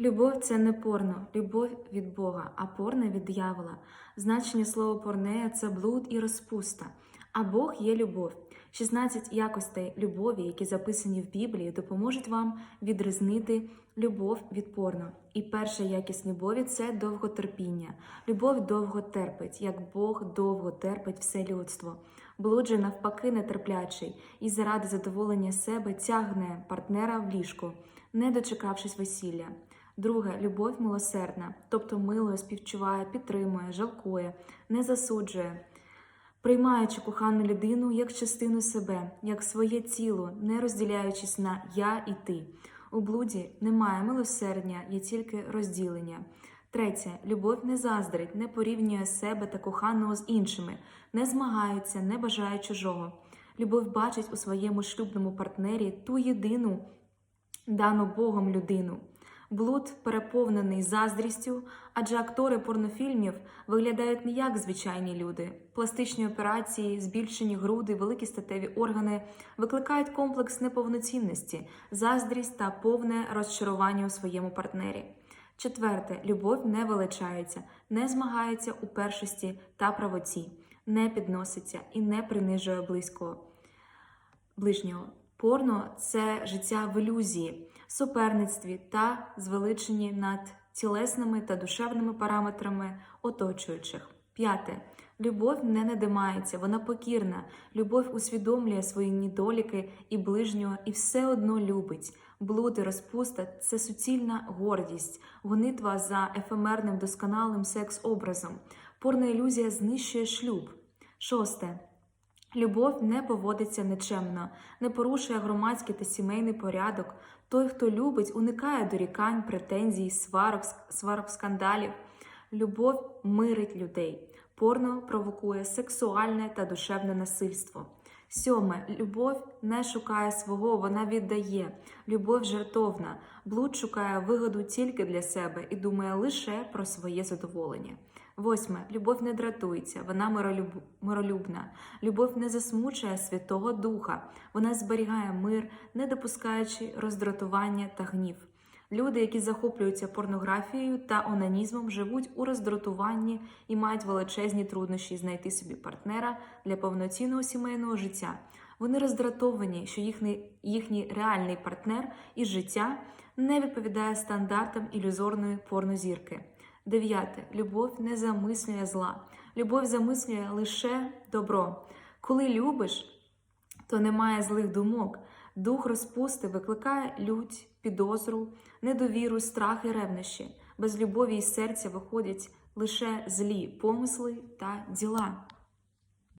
Любов це не порно, любов від Бога, а порно від диявола. Значення слова порнея це блуд і розпуста. А Бог є любов. 16 якостей любові, які записані в Біблії, допоможуть вам відрізнити любов від порно. І перша якість любові це довготерпіння. Любов довго терпить, як Бог довго терпить все людство. Блуд же навпаки нетерплячий і заради задоволення себе тягне партнера в ліжко, не дочекавшись весілля. Друге любов милосердна, тобто милою співчуває, підтримує, жалкує, не засуджує, приймаючи кохану людину як частину себе, як своє тіло, не розділяючись на я і ти. У блуді немає милосердя, є тільки розділення. Третє, любов не заздрить, не порівнює себе та коханого з іншими, не змагається, не бажає чужого. Любов бачить у своєму шлюбному партнері ту єдину дану Богом людину. Блуд переповнений заздрістю, адже актори порнофільмів виглядають не як звичайні люди. Пластичні операції, збільшені груди, великі статеві органи викликають комплекс неповноцінності, заздрість та повне розчарування у своєму партнері. Четверте, любов не величається, не змагається у першості та правоті, не підноситься і не принижує близького ближнього. Порно це життя в ілюзії, суперництві та звеличенні над тілесними та душевними параметрами оточуючих. П'яте. Любов не надимається, вона покірна. Любов усвідомлює свої недоліки і ближнього і все одно любить. Блуд і розпуста це суцільна гордість, гонитва за ефемерним досконалим секс-образом. Порна ілюзія знищує шлюб. Шосте. Любов не поводиться нечемно, не порушує громадський та сімейний порядок. Той, хто любить, уникає дорікань, претензій, сварок, сварок скандалів. Любов мирить людей. Порно провокує сексуальне та душевне насильство. Сьоме, любов не шукає свого, вона віддає. Любов жертовна. Блуд шукає вигоду тільки для себе і думає лише про своє задоволення. Восьме. Любов не дратується, вона миролюб- миролюбна. Любов не засмучує Святого Духа. Вона зберігає мир, не допускаючи роздратування та гнів. Люди, які захоплюються порнографією та онанізмом, живуть у роздратуванні і мають величезні труднощі знайти собі партнера для повноцінного сімейного життя. Вони роздратовані, що їхній, їхній реальний партнер із життя не відповідає стандартам ілюзорної порнозірки. Дев'яте. Любов не замислює зла. Любов замислює лише добро. Коли любиш, то немає злих думок. Дух розпусти викликає лють, підозру, недовіру, страх і ревнощі. Без любові із серця виходять лише злі помисли та діла.